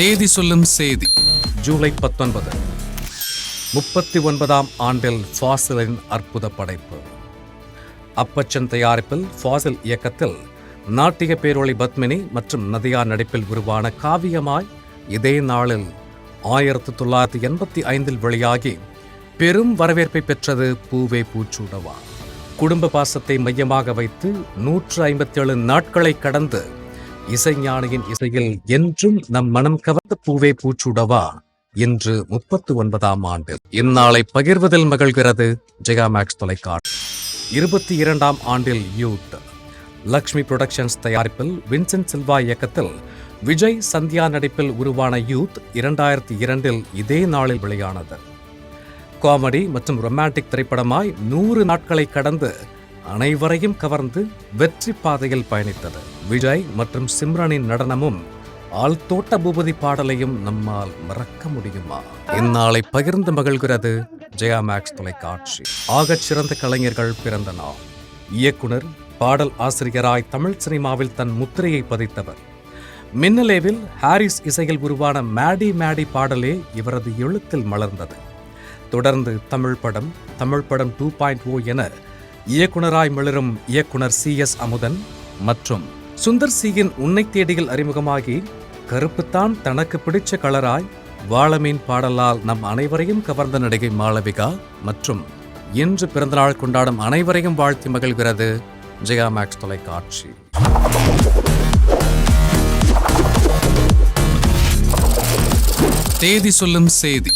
தேதி சொல்லும் செய்தி. ஜூலை பத்தொன்பது. முப்பத்தி ஒன்பதாம் ஆண்டில் ஃபாசிலின் அற்புத படைப்பு. அப்பச்சன் தயாரிப்பில் ஃபாசில் இயக்கத்தில் நாட்டிய பேரொளி பத்மினி மற்றும் நதியா நடிப்பில் உருவான காவியமாய் இதே நாளில் ஆயிரத்து தொள்ளாயிரத்தி எண்பத்தி ஐந்தில் வெளியாகி பெரும் வரவேற்பை பெற்றது பூவே பூச்சூடவா. குடும்ப பாசத்தை மையமாக வைத்து நூற்று ஐம்பத்தேழு நாட்களை கடந்து இசைஞானியின் இசையில் என்றும் நம் மனம் கவர்ந்த பூவே பூச்சூடவா இன்று முப்பத்து ஒன்பதாம் ஆண்டு. இந்நாளை பகிர்வதில் மகிழ்கிறது ஜெயா மேக்ஸ் தொலைக்காட்சி. இருபத்தி இரண்டாம் ஆண்டில் யூத். லக்ஷ்மி புரொடக்ஷன்ஸ் தயாரிப்பில் வின்சென்ட் சில்வா இயக்கத்தில் விஜய் சந்தியா நடிப்பில் உருவான யூத் இரண்டாயிரத்தி இரண்டில் இதே நாளில் வெளியானது. காமெடி மற்றும் ரொமான்டிக் திரைப்படமாய் நூறு நாட்களை கடந்து அனைவரையும் கவர்ந்து வெற்றி பாதையில் பயணித்தது. விஜய் மற்றும் சிம்ரனின் நடனமும் ஆழ்தோட்ட பூபதி பாடலையும் நம்மால் மறக்க முடியுமா? இந்நாளை பகிர்ந்து மகிழ்கிறது ஜெயா மேக்ஸ் தொலைக்காட்சி. ஆகச் சிறந்த கலைஞர்கள் பிறந்த நாள். இயக்குனர் பாடல் ஆசிரியராய் தமிழ் சினிமாவில் தன் முத்திரையை பதித்தவர். மின்னலேவில் ஹாரிஸ் இசையில் உருவான மேடி மேடி பாடலே இவரது எழுத்தில் மலர்ந்தது. தொடர்ந்து தமிழ் படம் தமிழ் படம் டூ பாயிண்ட் ஓ என இயக்குனராய் மிளரும் இயக்குனர் சி எஸ் அமுதன் மற்றும் சுந்தர் சியின் உன்னை தேடியில் அறிமுகமாகி கருப்புத்தான் தனக்கு பிடிச்ச கலராய் வாழமீன் பாடலால் நம் அனைவரையும் கவர்ந்த நடிகை மாளவிகா மற்றும் இன்று பிறந்தநாள் கொண்டாடும் அனைவரையும் வாழ்த்தி மகிழ்கிறது ஜெயா மேக்ஸ் தொலைக்காட்சி. தேதி சொல்லும் செய்தி.